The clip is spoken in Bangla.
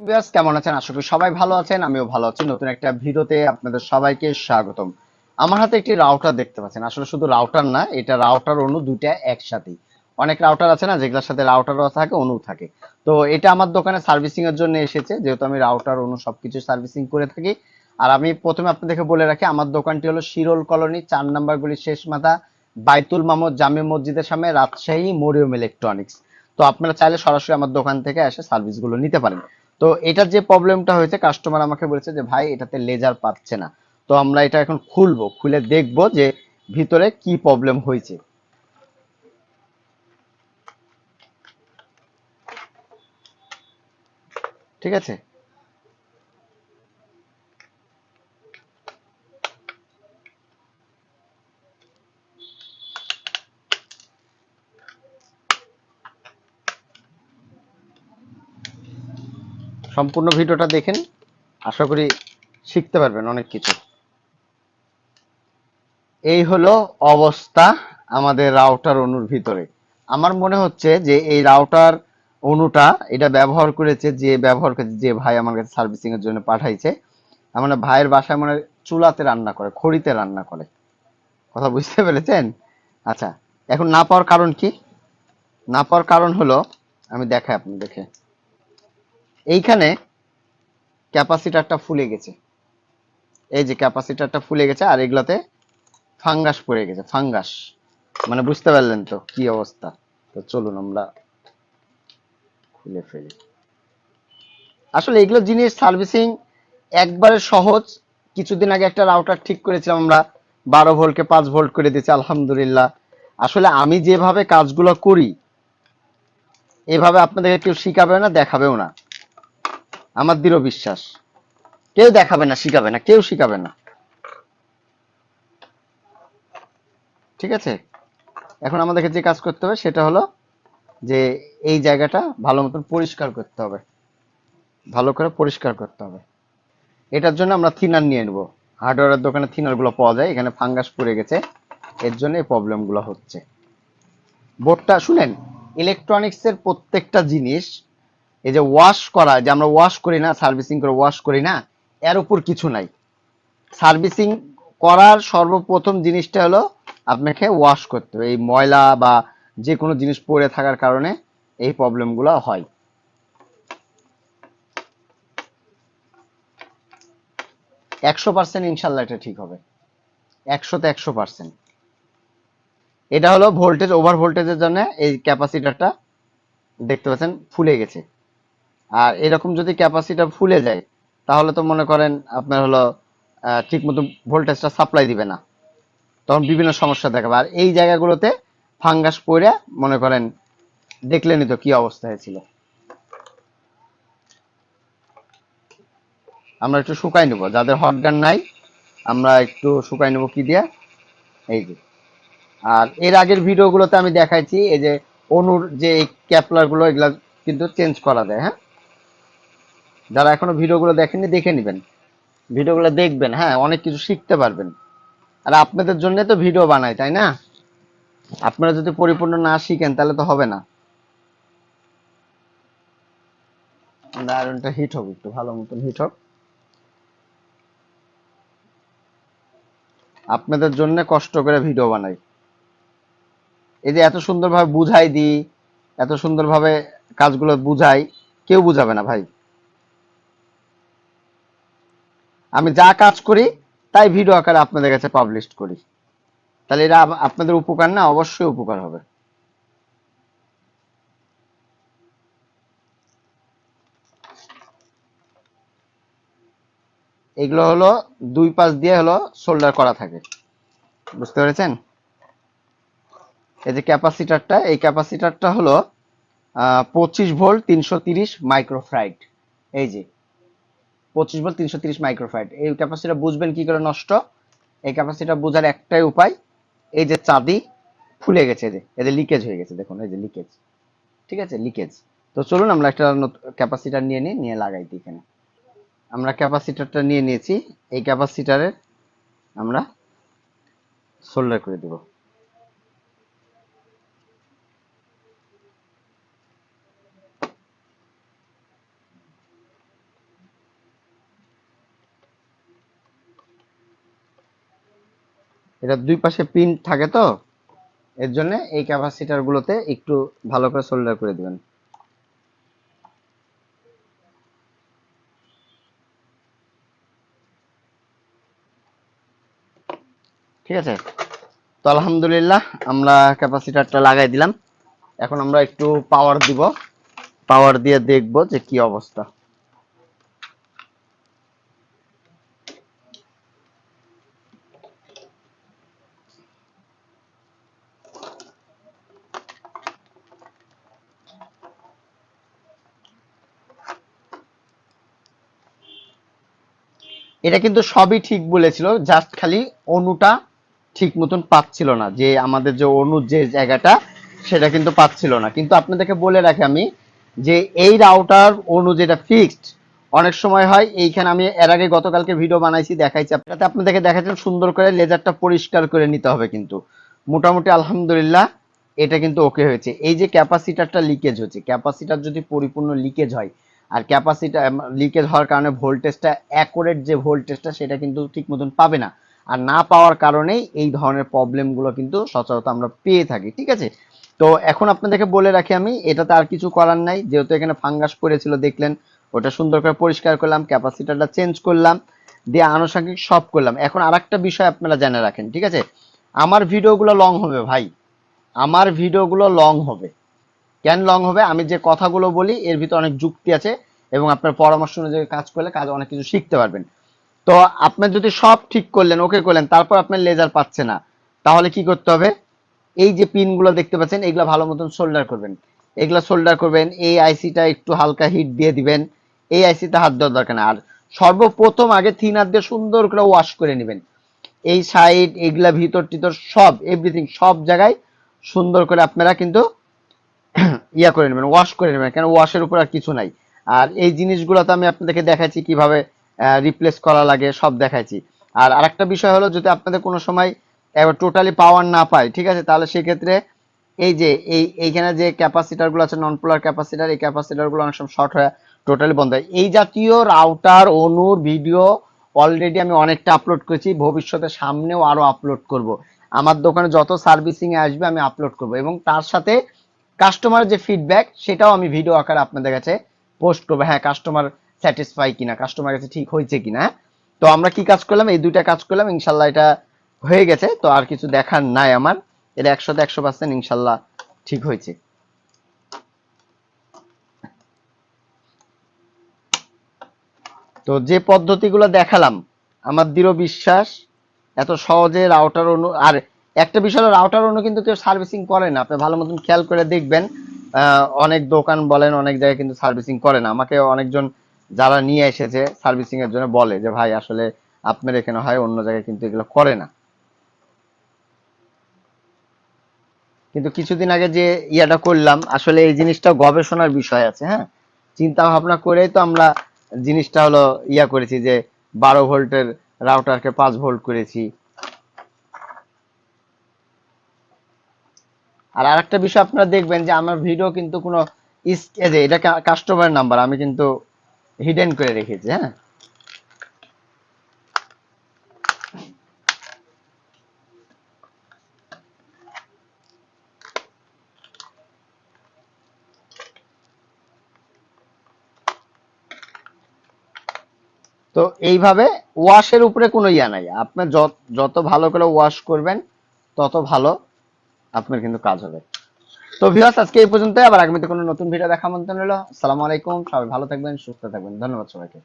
ভিউয়ার্স, কেমন আছেন? আশা করি সবাই ভালো আছেন, আমিও ভালো আছি। নতুন একটা ভিডিওতে আপনাদের সবাইকে স্বাগতম। আমার হাতে একটি রাউটার দেখতে পাচ্ছেন। আসলে শুধু রাউটার না, এটা রাউটার অনু দুইটা একসাথেই অনেক রাউটার আছে না, যেগুলোর সাথে রাউটারও থাকে অনু থাকে। তো এটা আমার দোকানে সার্ভিসিং এর জন্য এসেছে। যেহেতু আমি রাউটার অনু সবকিছু সার্ভিসিং করে থাকি। আর আমি প্রথমে আপনাদেরকে বলে রাখি, আমার দোকানটি হলো শিরোল কলোনি, চার নাম্বার গুলি শেষ মাথা, বাইতুল মামদ জামে মসজিদের সামনে, রাজশাহী মরিয়ম ইলেকট্রনিক্স। তো আপনারা চাইলে সরাসরি আমার দোকান থেকে এসে সার্ভিসগুলো নিতে পারেন। তো এটার যে প্রবলেমটা হয়েছে কাস্টমার আমাকে বলেছে যে, ভাই, এটাতে লেজার পাচ্ছে না। তো আমরা এটা এখন খুলবো, খুলে দেখব যে ভিতরে কি প্রবলেম হয়েছে। ঠিক আছে? সম্পূর্ণ ভিডিওটা দেখেন। আশা করি শিখতে পারবেন অনেক কিছু। এই হলো অবস্থা আমাদের রাউটার অনুর ভিতরে। আমার মনে হচ্ছে যে এই রাউটার অনুটা এটা ব্যবহার করেছে যে ব্যবহার করেছে যে ভাই আমার কাছে সার্ভিসিং এর জন্য পাঠাইছে। আমার ভাইয়ের বাসায় মানে চুলাতে রান্না করে, খড়িতে রান্না করে। কথা বুঝতে পেরেছেন? আচ্ছা এখন না পাওয়ার কারণ কি? না পাওয়ার কারণ হলো, আমি দেখাই আপনি দেখে এইখানে ক্যাপাসিটারটা ফুলে গেছে। এই যে ক্যাপাসিটারটা ফুলে গেছে আর এগুলাতে ফাঙ্গাস পড়ে গেছে, ফাঙ্গাস। মানে বুঝতে পারলেন তো কি অবস্থা? তো চলুন আমরা খুলে ফেলি। আসলে এগুলো জিনিস সার্ভিসিং একবারে সহজ। কিছুদিন আগে একটা রাউটার ঠিক করেছিলাম আমরা, বারো ভোল্টকে পাঁচ ভোল্ট করে দিয়েছি, আলহামদুলিল্লাহ। আসলে আমি যেভাবে কাজগুলো করি, এভাবে আপনাদেরকে কেউ শিখাবেও না, দেখাবেও না। আমার দৃঢ় বিশ্বাস। কেউ দেখাবে না, শিখাবে না, কেউ শিখাবে না। ঠিক আছে? এখন আমাদেরকে যে কাজ করতে হবে সেটা হলো যে এই জায়গাটা ভালো মতন পরিষ্কার করতে হবে। ভালো করে পরিষ্কার করতে হবে। এটার জন্য আমরা থিনার নিয়ে নেব। হার্ডওয়্যারের দোকানে থিনারগুলো পাওয়া যায়, এখানে ফাঙ্গাস পড়ে গেছে। এর জন্য এই প্রবলেমগুলো হচ্ছে। বোর্ডটা, শুনেন ইলেকট্রনিক্স এর প্রত্যেকটা জিনিস এই যে ওয়াশ করা, যে আমরা ওয়াশ করি না সার্ভিসিং করে ওয়াশ করি না, এর উপর কিছু নাই। সার্ভিসিং করার সর্বপ্রথম জিনিসটা হলো আপনাকে ওয়াশ করতে হবে। এই ময়লা বা যে কোনো জিনিস পড়ে থাকার কারণে এই প্রবলেমগুলো হয়। একশো পার্সেন্ট ইনশাল্লাহ এটা ঠিক হবে। একশোতে একশো পার্সেন্ট এটা হলো ভোল্টেজ ওভার ভোল্টেজের জন্য এই ক্যাপাসিটারটা দেখতে পাচ্ছেন, ফুলে গেছে। আর এরকম যদি ক্যাপাসিটার ফুলে যায়, তাহলে তো মনে করেন আপনার হলো ঠিক মতো ভোল্টেজটা সাপ্লাই দিবে না। তখন বিভিন্ন সমস্যা দেখাবে। আর এই জায়গাগুলোতে ফাঙ্গাস পড়ে মনে করেন দেখলেনই তো কি অবস্থা হয়েছিল। আমরা একটু শুকাই নেব। যাদের হট গান নাই, আমরা একটু শুকাই নেব কি দিয়ে? এই যে। আর এর আগের ভিডিওগুলোতে আমি দেখাইছি, এই যে অনুর যে এই ক্যাপলারগুলো, এগুলা কিন্তু চেঞ্জ করা যায় হ্যাঁ? যারা এখনও ভিডিওগুলো দেখেননি, দেখে নেবেন। ভিডিওগুলো দেখবেন হ্যাঁ অনেক কিছু শিখতে পারবেন। আর আপনাদের জন্য তো ভিডিও বানাই, তাই না? আপনারা যদি পরিপূর্ণ না শিখেন, তাহলে তো হবে না। আয়রনটা হিট হোক একটু, ভালো মতন হিট হোক। আপনাদের জন্য কষ্ট করে ভিডিও বানাই। এই যে এত সুন্দরভাবে বুঝাই দিই, এত সুন্দরভাবে কাজগুলো বুঝাই, কেউ বুঝাবে না ভাই। আমি যা কাজ করি, তাই ভিডিও আকারে আপনাদের কাছে পাবলিশ করি। তাহলে এটা আপনাদের উপকার না, অবশ্যই উপকার হবে। এগুলো হলো, দুই পাশ দিয়ে হলো সোল্ডার করা থাকে। বুঝতে পেরেছেন? এই যে ক্যাপাসিটারটা, এই ক্যাপাসিটারটা হলো পঁচিশ ভোল্ট, তিনশো তিরিশ মাইক্রোফ্রাইড এই যে পঁচিশ ভোল্ট তিনশো তিরিশ মাইক্রোফ্রাইড এই ক্যাপাসিটার বুঝবেন কি করে নষ্ট? এই ক্যাপাসিটার বোঝার একটাই উপায়, এই যে চাঁদি ফুলে গেছে যে, এই লিকেজ হয়ে গেছে, দেখুন, এই যে লিকেজ ঠিক আছে? লিকেজ তো চলুন, আমরা একটা ক্যাপাসিটার নিয়ে নিই, নিয়ে লাগাই দিই এখানে। আমরা ক্যাপাসিটারটা নিয়ে নিয়েছি, এই ক্যাপাসিটারের আমরা সোল্ডার করে দেব। এটা দুই পাশে পিন থাকে তো? এর জন্য এই ক্যাপাসিটার গুলোতে একটু ভালো করে সোল্ডার করে দিবেন। ঠিক আছে? তো আলহামদুলিল্লাহ আমরা ক্যাপাসিটারটা লাগাই দিলাম। এখন আমরা একটু পাওয়ার দিব। পাওয়ার দিয়ে দেখব যে কি অবস্থা। এটা কিন্তু সবই ঠিক বলেছিল জাস্ট খালি অনুটা ঠিক মতন পাচ্ছিল না, যে আমাদের যে অনুর যে জায়গাটা, সেটা কিন্তু পাচ্ছিল না। কিন্তু আপনাদেরকে বলে রাখি আমি যে এই রাউটার অনু যেটা ফিক্সড অনেক সময় হয় এইখানে আমি এর আগে গতকালকে ভিডিও বানাইছি, দেখাইছি আপনাদের। আপনাদেরকে দেখাচ্ছেন সুন্দর করে লেজারটা পরিষ্কার করে নিতে হবে কিন্তু। মোটামুটি আলহামদুলিল্লাহ এটা কিন্তু ওকে হয়েছে। এই যে ক্যাপাসিটারটা লিকেজ হচ্ছে, ক্যাপাসিটার যদি পরিপূর্ণ লিকেজ হয় আর ক্যাপাসিটার লিকেজ হওয়ার কারণে ভোল্টেজটা অ্যাকোরেট যে ভোল্টেজটা সেটা কিন্তু ঠিক মতন পাবে না। আর না পাওয়ার কারণেই এই ধরনের প্রবলেমগুলো কিন্তু সচরাচর আমরা পেয়ে থাকি, ঠিক আছে? তো এখন আপনাদেরকে বলে রাখি আমি, এটাতে আর কিছু করার নাই। যেহেতু এখানে ফাঙ্গাস পড়েছিল, দেখলেন, ওটা সুন্দর করে পরিষ্কার করলাম ক্যাপাসিটারটা চেঞ্জ করলাম, দিয়ে আনুষঙ্গিক সব করলাম। এখন আরেকটা বিষয় আপনারা জেনে রাখেন, ঠিক আছে? আমার ভিডিওগুলো লং হবে ভাই। আমার ভিডিওগুলো লং হবে। কেন লং হবে, আমি যে কথাগুলো বলি এর ভিতরে অনেক যুক্তি আছে এবং আপনার পরামর্শ অনুযায়ী কাজ করলে কাজ অনেক কিছু শিখতে পারবেন। তো আপনি যদি সব ঠিক করলেন ওকে করলেন, তারপর আপনার লেজার পাচ্ছে না, তাহলে কি করতে হবে? এই যে পিনগুলো দেখতে পাচ্ছেন, এগুলো ভালো মতন সোল্ডার করবেন। এগুলো সোল্ডার করবেন, এই আইসিটা একটু হালকা হিট দিয়ে দিবেন, এই আইসিতে হাত দেওয়ার দরকার না আর সর্বপ্রথম আগে থিনার দিয়ে সুন্দর করে ওয়াশ করে নেবেন। এই সাইড এগুলা ভিতর টিতর সব এভরিথিং সব জায়গায় সুন্দর করে আপনারা কিন্তু ইয়া করে নেবেন ওয়াশ করে নেবেন, কেন ওয়াশের উপর আর কিছু নাই। আর এই জিনিসগুলো তো আমি আপনাদেরকে দেখাচ্ছি কীভাবে রিপ্লেস করা লাগে, সব দেখাইছি। আর আরেকটা বিষয় হলো, যদি আপনাদের কোনো সময় টোটালি পাওয়ার না পায়, ঠিক আছে? তাহলে সেক্ষেত্রে এই যে, এই, এইখানে যে ক্যাপাসিটারগুলো আছে নন পোলার ক্যাপাসিটার এই ক্যাপাসিটারগুলো অনেক সময় শর্ট হয়ে টোটালি বন্ধ হয়। এই জাতীয় রাউটার অনুর ভিডিও অলরেডি আমি অনেকটা আপলোড করেছি, ভবিষ্যতে সামনেও আরও আপলোড করব। আমার দোকানে যত সার্ভিসিং আসবে, আমি আপলোড করব। এবং তার সাথে কাস্টমার যে ফিডব্যাক সেটাও আমি ভিডিও আকারে আপনাদের কাছে পোস্ট করব। হ্যাঁ কাস্টমার স্যাটিসফাই কিনা কাস্টমার কাছে ঠিক হয়েছে কিনা হ্যাঁ? তো আমরা কি কাজ করলাম? এই দুইটা কাজ করলাম, ইনশাল্লাহ এটা হয়ে গেছে। তো আর কিছু দেখার নাই আমার। এটা একশোতে একশো পার্সেন্ট ইনশাল্লাহ ঠিক হয়েছে। তো যে পদ্ধতিগুলো দেখালাম, আমার দৃঢ় বিশ্বাস, এত সহজে রাউটার অনু আর একটা বিষয় রাউটার অনু কিন্তু কেউ সার্ভিসিং করে না। আপনি ভালো মতন খেয়াল করে দেখবেন অনেক দোকান বলেন, অনেক জায়গায় কিন্তু সার্ভিসিং করে না। আমাকে অনেকজন যারা নিয়ে এসেছে সার্ভিসিং এর জন্য বলে যে, ভাই, আসলে আপনার এখানে হয়, অন্য জায়গায় কিন্তু এগুলো করে না। কিন্তু কিছুদিন আগে যে ইয়াটা করলাম, আসলে এই জিনিসটা গবেষণার বিষয় আছে হ্যাঁ? চিন্তা ভাবনা করেই তো আমরা জিনিসটা হলো ইয়া করেছি যে, বারো ভোল্টের রাউটারকে পাঁচ ভোল্ট করেছি। আর আরেকটা বিষয় আপনারা দেখবেন যে আমার ভিডিও কিন্তু কোনো এটা কাস্টমার নাম্বার আমি কিন্তু হিডেন করে রেখেছি হ্যাঁ? তো এইভাবে ওয়াশের উপরে কোনো ইয়া নাই। আপনার যত ভালো করে ওয়াশ করবেন, তত ভালো। আপনার কিন্তু কাজ হবে। তো ভিউয়ার্স আজকে এই পর্যন্তই। আবার আগামীতে কোনো নতুন ভিডিও দেখা মন্তব্য রইল। আসসালামু আলাইকুম। সবাই ভালো থাকবেন, সুস্থ থাকবেন। ধন্যবাদ সবাইকে।